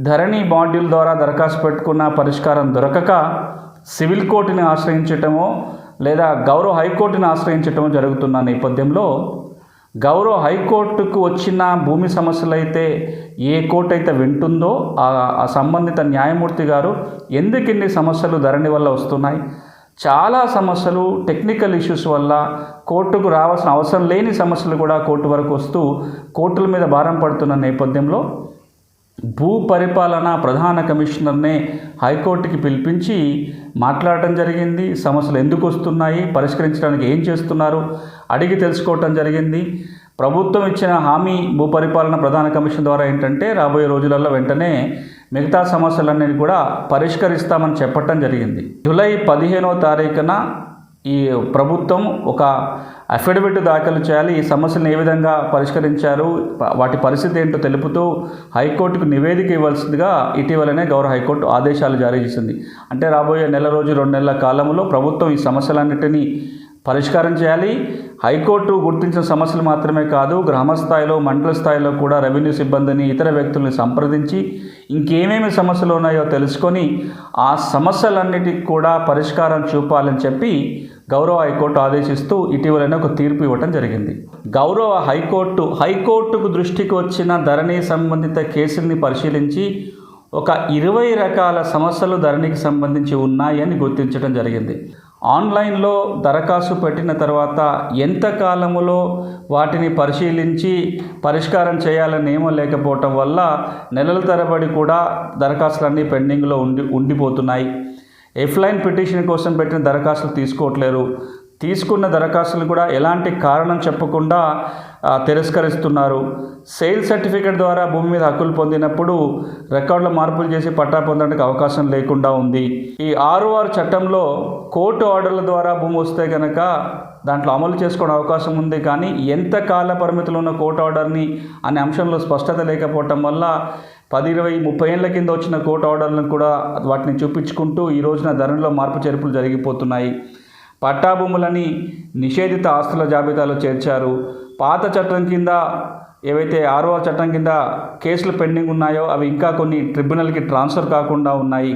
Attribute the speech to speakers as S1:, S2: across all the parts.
S1: ధరణి module ద్వారా దరఖాస్తు పెట్టుకున్న పరిష్కారం దొరకక సివిల్ కోర్టుని ఆశ్రయించటమో లేదా గౌరవ హైకోర్టుని ఆశ్రయించటమో జరుగుతున్న నేపథ్యంలో గౌరవ హైకోర్టుకు వచ్చిన భూమి సమస్యలు అయితే ఏ కోర్టు అయితే వింటుందో ఆ సంబంధిత న్యాయమూర్తి గారు ఎందుకు ఇన్ని సమస్యలు ధరణి వల్ల వస్తున్నాయి? చాలా సమస్యలు టెక్నికల్ ఇష్యూస్ వల్ల కోర్టుకు రావాల్సిన అవసరం లేని సమస్యలు కూడా కోర్టు వరకు వస్తూ కోర్టుల మీద భారం పడుతున్న నేపథ్యంలో భూ పరిపాలన ప్రధాన కమిషనర్నే హైకోర్టుకి పిలిపించి మాట్లాడటం జరిగింది. సమస్యలు ఎందుకు వస్తున్నాయి? పరిష్కరించడానికి ఏం చేస్తున్నారు? అడిగి తెలుసుకోవటం జరిగింది. ప్రభుత్వం ఇచ్చిన హామీ భూ పరిపాలన ప్రధాన కమిషన్ ద్వారా ఏంటంటే రాబోయే రోజులలో వెంటనే మిగతా సమస్యలన్నీ కూడా పరిష్కరిస్తామని చెప్పటం జరిగింది. జూలై పదిహేనవ తారీఖున ఈ ప్రభుత్వం ఒక అఫిడవిట్ దాఖలు చేయాలి. ఈ సమస్యలను ఏ విధంగా పరిష్కరించారు? వాటి పరిస్థితి ఏంటో తెలుపుతూ హైకోర్టుకు నివేదిక ఇవ్వాల్సిందిగా ఇటీవలనే గౌరవ హైకోర్టు ఆదేశాలు జారీ చేసింది. అంటే రాబోయే నెల రోజు రెండు నెలల కాలంలో ప్రభుత్వం ఈ సమస్యలన్నిటినీ పరిష్కారం చేయాలి. హైకోర్టు గుర్తించిన సమస్యలు మాత్రమే కాదు గ్రామ స్థాయిలో మండల స్థాయిలో కూడా రెవెన్యూ సిబ్బందిని ఇతర వ్యక్తుల్ని సంప్రదించి ఇంకేమేమి సమస్యలు ఉన్నాయో తెలుసుకొని ఆ సమస్యలన్నిటికి కూడా పరిష్కారం చూపాలని చెప్పి గౌరవ హైకోర్టు ఆదేశిస్తూ ఇటీవలనే ఒక తీర్పు ఇవ్వటం జరిగింది. గౌరవ హైకోర్టు హైకోర్టుకు దృష్టికి వచ్చిన ధరణి సంబంధిత కేసుల్ని పరిశీలించి ఒక ఇరవై రకాల సమస్యలు ధరణికి సంబంధించి ఉన్నాయని గుర్తించడం జరిగింది. ఆన్లైన్లో దరఖాస్తు పెట్టిన తర్వాత ఎంత కాలములో వాటిని పరిశీలించి పరిష్కారం చేయాలని నియమం లేకపోవటం వల్ల నెలల తరబడి కూడా దరఖాస్తులన్నీ పెండింగ్లో ఉండి ఉండిపోతున్నాయి. ఎఫ్లైన్ పిటిషన్ కోసం పెట్టిన దరఖాస్తులు తీసుకోవట్లేరు. తీసుకున్న దరఖాస్తులు కూడా ఎలాంటి కారణం చెప్పకుండా తిరస్కరిస్తున్నారు. సేల్ సర్టిఫికేట్ ద్వారా భూమి మీద హక్కులు పొందినప్పుడు రికార్డుల మార్పులు చేసి పట్టా పొందడానికి అవకాశం లేకుండా ఉంది. ఈ ఆర్ఓఆర్ చట్టంలో కోర్టు ఆర్డర్ల ద్వారా భూమి వస్తే కనుక దాంట్లో అమలు చేసుకోవడం అవకాశం ఉంది కానీ ఎంత కాల పరిమితులు ఉన్న కోర్టు ఆర్డర్ని అనే అంశంలో స్పష్టత లేకపోవటం వల్ల పది ఇరవై ముప్పై ఏళ్ళ కింద వచ్చిన కోర్టు ఆర్డర్లను కూడా వాటిని చూపించుకుంటూ ఈ రోజున ధరలో మార్పు చేర్పులు జరిగిపోతున్నాయి. పట్టాభూములని నిషేధిత ఆస్తుల జాబితాలో చేర్చారు. పాత చట్టం కింద ఏవైతే ఆరో చట్టం కింద కేసులు పెండింగ్ ఉన్నాయో అవి ఇంకా కొన్ని ట్రిబ్యునల్కి ట్రాన్స్ఫర్ కాకుండా ఉన్నాయి.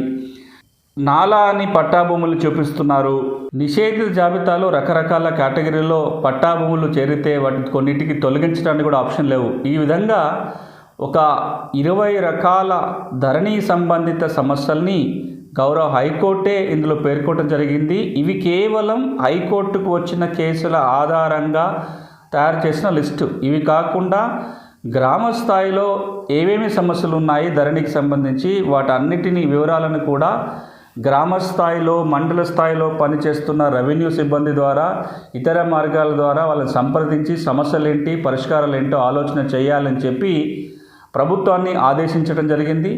S1: నాలా అని పట్టాభూములు చూపిస్తున్నారు. నిషేధిత జాబితాలో రకరకాల కేటగిరీలో పట్టాభూములు చేరితే వాటి కొన్నిటికి తొలగించడానికి కూడా ఆప్షన్ లేవు. ఈ విధంగా ఒక ఇరవై రకాల ధరణి సంబంధిత సమస్యల్ని గౌరవ హైకోర్టే ఇందులో పేర్కొనడం జరిగింది. ఇవి కేవలం హైకోర్టుకు వచ్చిన కేసుల ఆధారంగా తయారు చేసిన లిస్టు. ఇవి కాకుండా గ్రామ స్థాయిలో ఏమేమి సమస్యలు ఉన్నాయి ధరణికి సంబంధించి వాటన్నిటిని వివరాలను కూడా గ్రామ స్థాయిలో మండల స్థాయిలో పనిచేస్తున్న రెవెన్యూ సిబ్బంది ద్వారా ఇతర మార్గాల ద్వారా వాళ్ళని సంప్రదించి సమస్యలు ఏంటి పరిష్కారాలు ఏంటో ఆలోచన చేయాలని చెప్పి ప్రభుత్వాన్ని ఆదేశించడం జరిగింది.